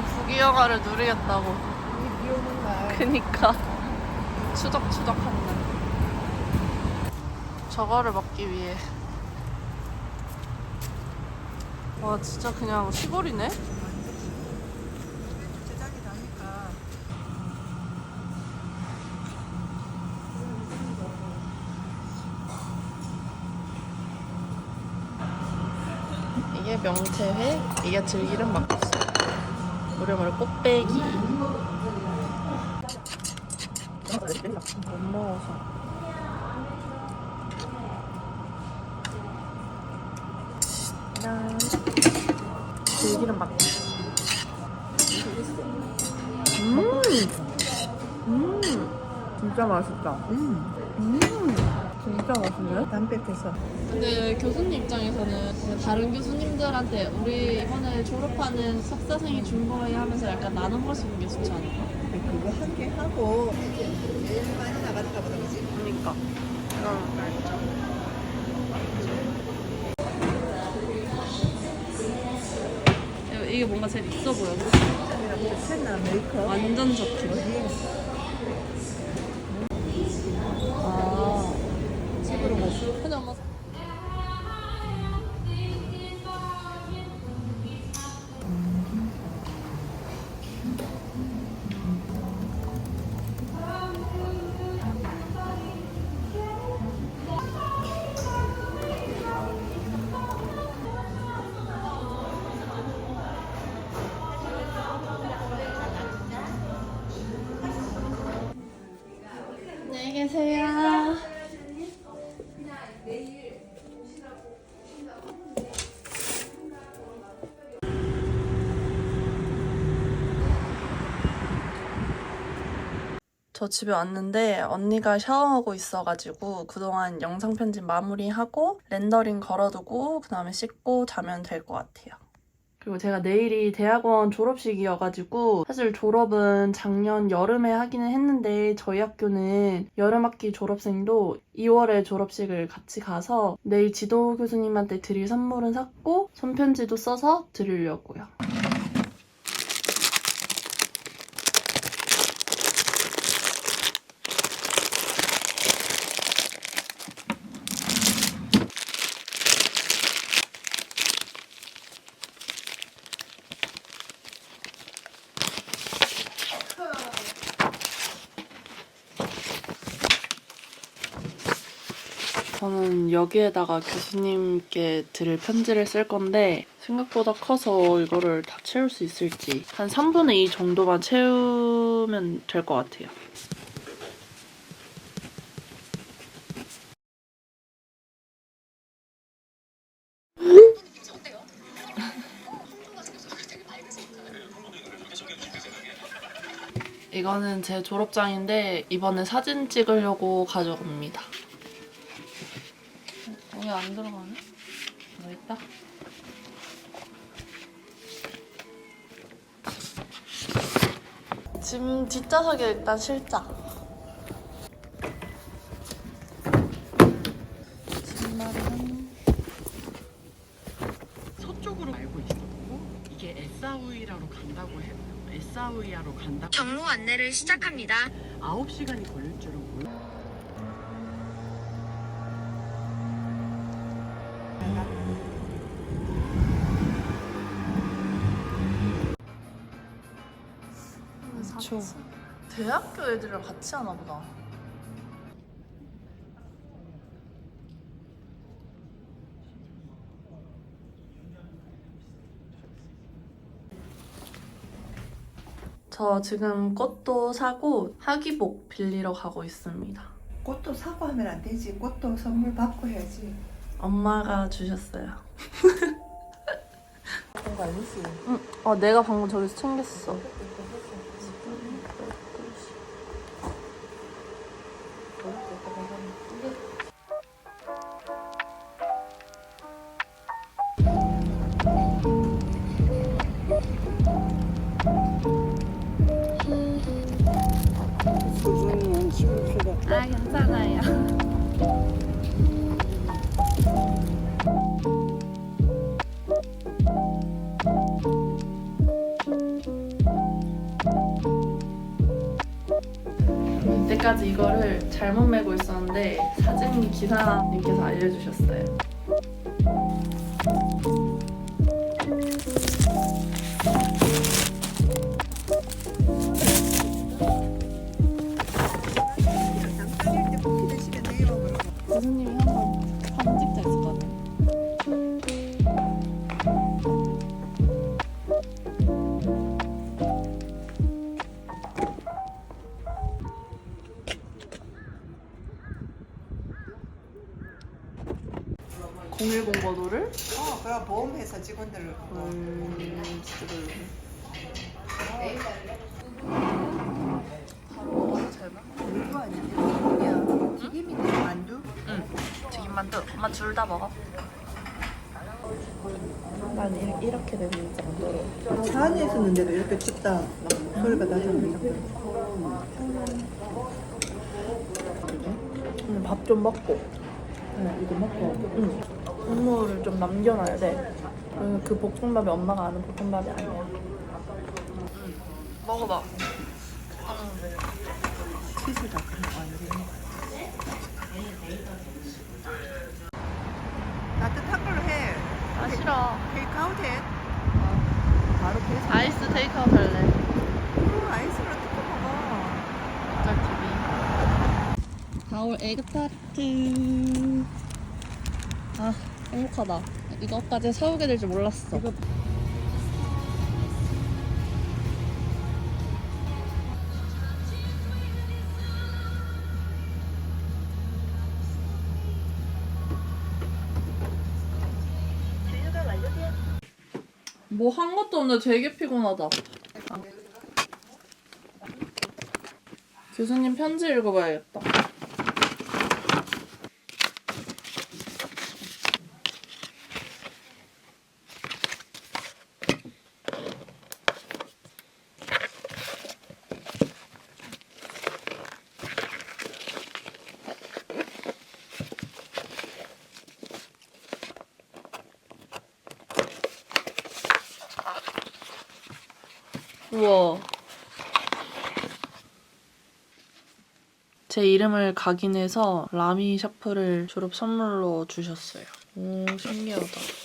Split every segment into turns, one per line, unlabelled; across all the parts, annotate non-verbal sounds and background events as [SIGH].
이런 부귀영화를 누리겠다고.
이 비 오는 날.
그니까 추적추적한 날. 저거를 먹기 위해. 와 진짜 그냥 시골이네. 명태회, 이게 들기름 막 우리말 꽃배기. 못 먹어서. 짠. 들기름 막국수. 음, 음, 진짜 맛있다.
음.
음, 진짜 맛있네.
담백해서.
근데 교수님 입장에서는 다른 교수님들한테 우리 이번에 졸업하는 석사생이 준 거에 하면서 약간 나눠 먹으시는 게 좋지 않을까?
그거 한 개 하고 제일 많이 나가는가 보다 그지?
그러니까. 이게 뭔가 제일 있어 보여.
메이크업.
완전 적힌. 아,
집으로
뭐. 안녕히 계세요. 저 집에 왔는데 언니가 샤워하고 있어가지고 그동안 영상 편집 마무리하고 렌더링 걸어두고 그 다음에 씻고 자면 될 것 같아요. 그리고 제가 내일이 대학원 졸업식이어가지고 사실 졸업은 작년 여름에 하기는 했는데 저희 학교는 여름학기 졸업생도 2월에 졸업식을 같이 가서 내일 지도 교수님한테 드릴 선물은 샀고 손편지도 써서 드리려고요. 저는 여기에다가 교수님께 드릴 편지를 쓸 건데 생각보다 커서 이거를 다 채울 수 있을지 한 3분의 2 정도만 채우면 될 것 같아요. 이거는 제 졸업장인데 이번에 사진 찍으려고 가져옵니다. 여기 안 들어가네? 뭐 있다? 짐 뒷좌석에 일단 실자. 짐말은
서쪽으로 알고 있었고 이게 에사우이라로 간다고 해요. 에사우이아로 간다.
경로 안내를 시작합니다.
9시간이 걸릴 줄은.
그쵸. 대학교 애들이랑 같이 하나 보다. 저 지금 꽃도 사고 하기복 빌리러 가고 있습니다.
꽃도 사고 하면 안 되지. 꽃도 선물 받고 해야지.
엄마가 주셨어요.
그런 거 아니지?
응. 어, 내가 방금 저기서 챙겼어. 잘못 메고 있었는데 사진 기사님께서 알려주셨어요. 번호를
어, 그럼 보험회사 직원들
음, 진짜 별로네.
그거 아니야? 뭐야? 튀김인데 만두?
응. 튀김만두. 엄마 둘 다 먹어. 난 이- 이렇게 되면 진짜 안 더러워.
차 안에 있었는데도 이렇게 춥다 소리가 나잖아
응, 밥좀 먹고. 응, 이거 먹고. 응. 국물을 좀 남겨놔야 돼. 응, 그 볶음밥이 엄마가 아는 볶음밥이 아니야. 응. 먹어봐.
거 완전히 따뜻한 걸로 해
아, 싫어.
테이크아웃 해 바로 배송
아이스 테이크아웃 할래.
어, 아이스로 뜯어 먹어
짤집이. 가올 에그타르트. 아, 행복하다. 이거까지 사오게 될 줄 몰랐어. 뭐한 것도 없는데 되게 피곤하다. 교수님 편지 읽어봐야겠다. 우와. 제 이름을 각인해서 라미 샤프를 졸업 선물로 주셨어요. 오, 신기하다.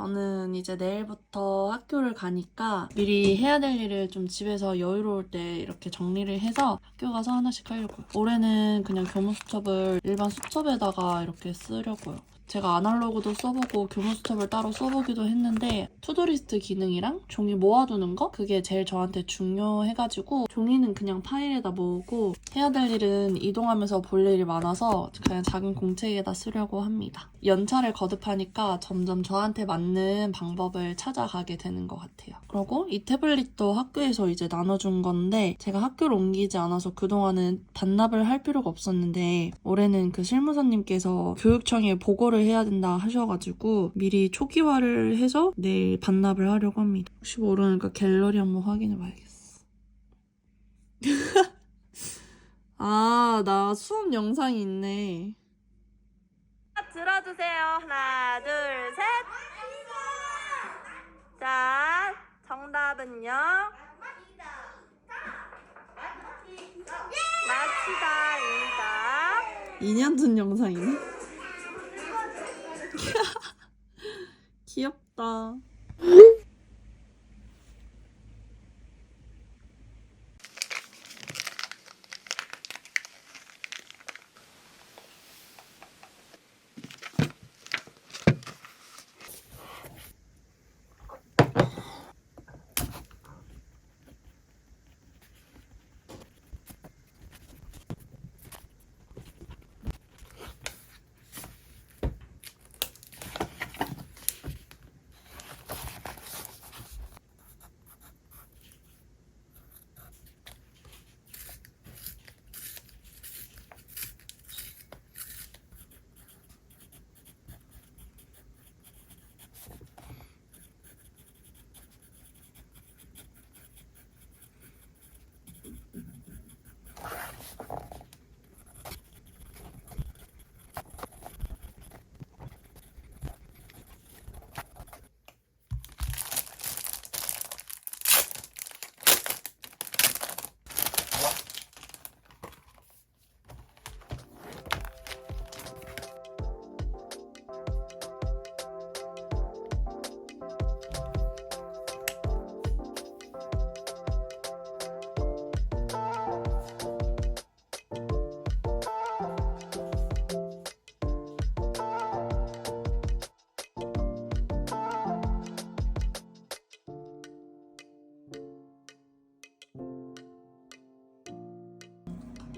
저는 이제 내일부터 학교를 가니까 미리 해야 될 일을 좀 집에서 여유로울 때 이렇게 정리를 해서 학교 가서 하나씩 하려고요. 올해는 그냥 교문 수첩을 일반 수첩에다가 이렇게 쓰려고요. 제가 아날로그도 써보고 교문 수첩을 따로 써보기도 했는데 투두리스트 기능이랑 종이 모아두는 거 그게 제일 저한테 중요해가지고 종이는 그냥 파일에다 모으고 해야 될 일은 이동하면서 볼 일이 많아서 그냥 작은 공책에다 쓰려고 합니다. 연차를 거듭하니까 점점 저한테 맞는 방법을 찾아가게 되는 것 같아요. 그리고 이 태블릿도 학교에서 이제 나눠준 건데 제가 학교를 옮기지 않아서 그동안은 반납을 할 필요가 없었는데 올해는 그 실무사님께서 교육청에 보고를 해야 된다 하셔가지고 미리 초기화를 해서 내일 반납을 하려고 합니다. 혹시 모르니까 갤러리 한번 확인해 봐야겠어. [LAUGHS] 아, 나 수업 영상이 있네. 들어주세요. 하나, 둘, 셋. 자, 정답은요. 마치다입니다. 2년 전 영상이네. 귀엽다.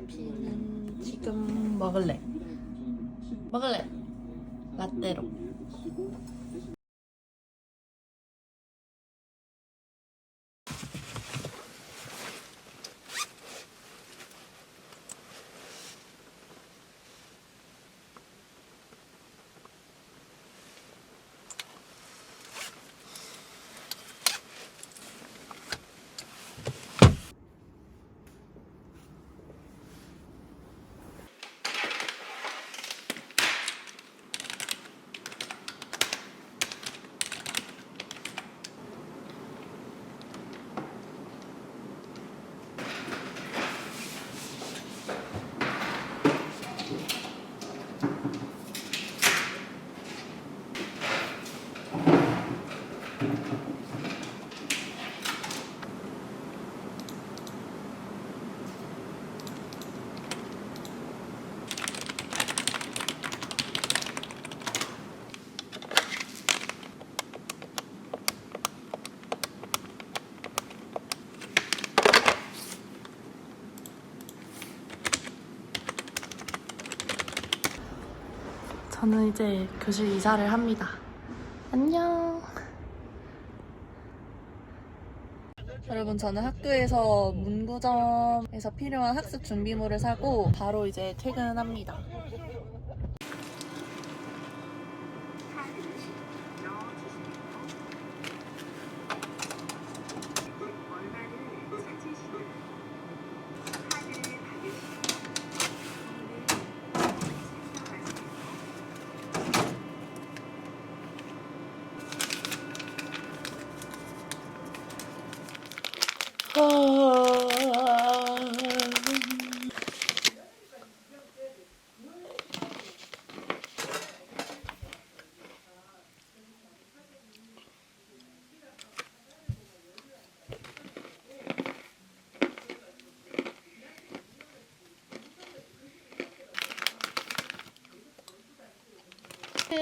커피는 지금 먹을래. 먹을래. 라떼로. 저는 이제 교실 이사를 합니다. 안녕. 여러분 저는 학교에서 문구점에서 필요한 학습 준비물을 사고 바로 이제 퇴근합니다.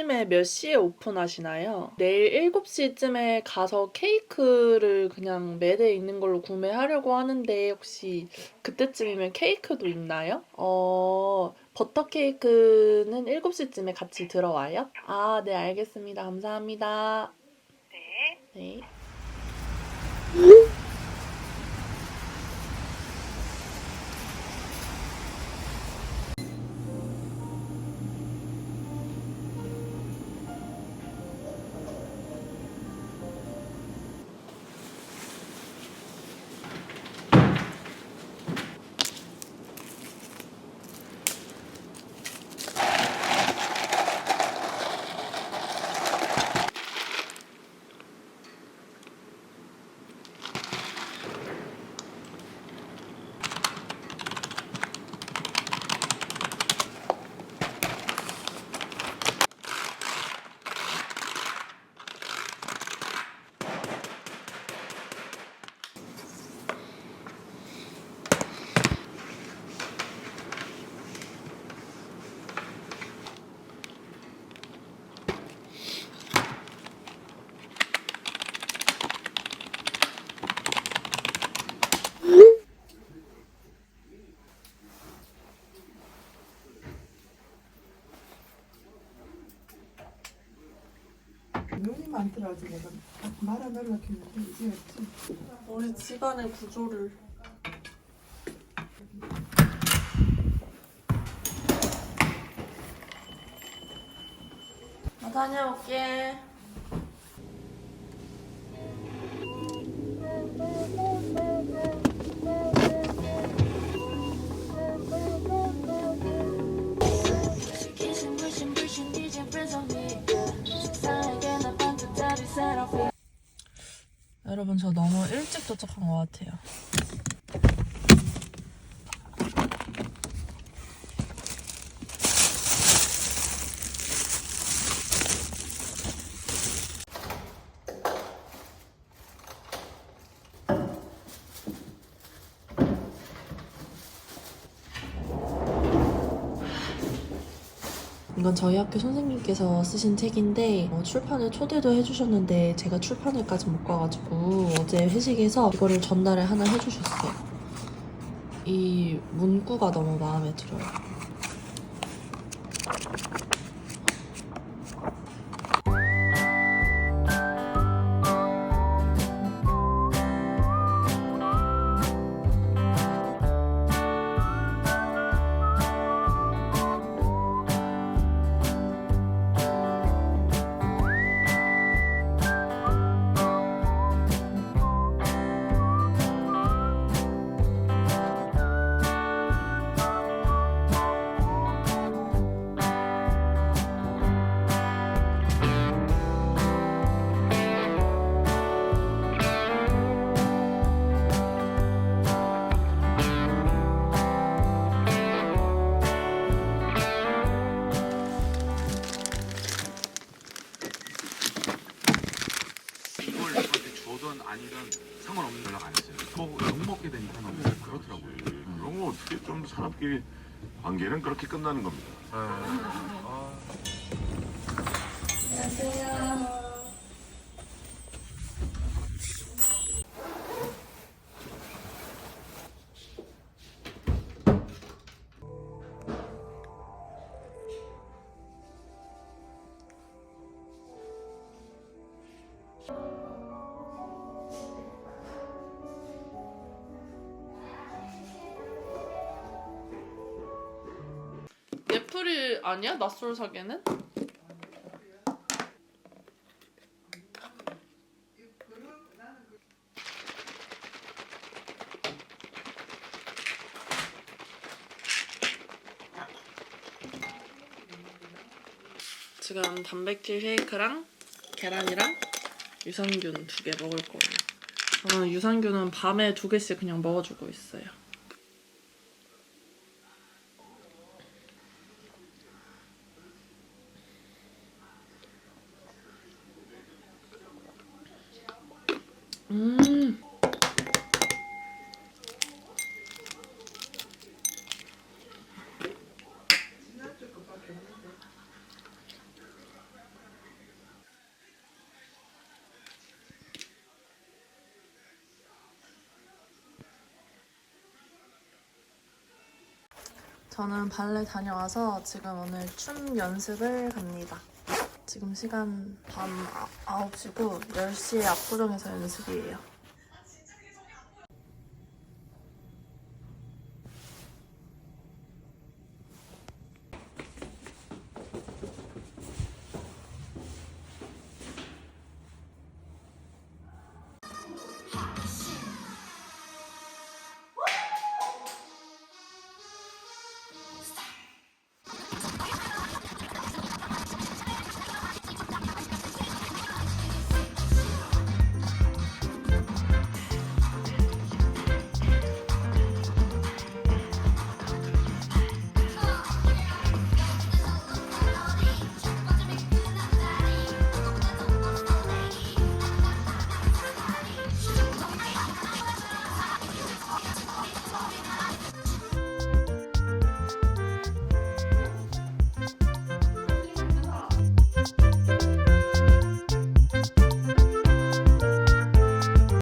팀에 몇 시에 오픈하시나요? 내일 7시쯤에 가서 케이크를 그냥 매대에 있는 걸로 구매하려고 하는데 혹시 그때쯤이면 케이크도 있나요? 어, 버터 케이크는 7시쯤에 같이 들어와요? 아, 네, 알겠습니다. 감사합니다. 네. 네.
눈이 많더라고 내가 말안 하려고 했는데 이제 없지.
우리 집안의 구조를. 나 다녀올게. 여러분 저 너무 일찍 도착한 것 같아요. 저희 학교 선생님께서 쓰신 책인데 어, 출판을 초대도 해주셨는데 제가 출판을까지 못 가가지고 어제 회식에서 이거를 전달을 하나 해주셨어요. 이 문구가 너무 마음에 들어요.
관계는 그렇게 끝나는 겁니다.
애플이 아니야? 낯설 사계는? 지금 단백질 쉐이크랑 계란이랑 유산균 두 개 먹을 거예요. 저는 유산균은 밤에 두 개씩 그냥 먹어주고 있어요. 저는 발레 다녀와서 지금 오늘 춤 연습을 갑니다. 지금 시간 밤 9시고 10시에 압구정에서 연습이에요.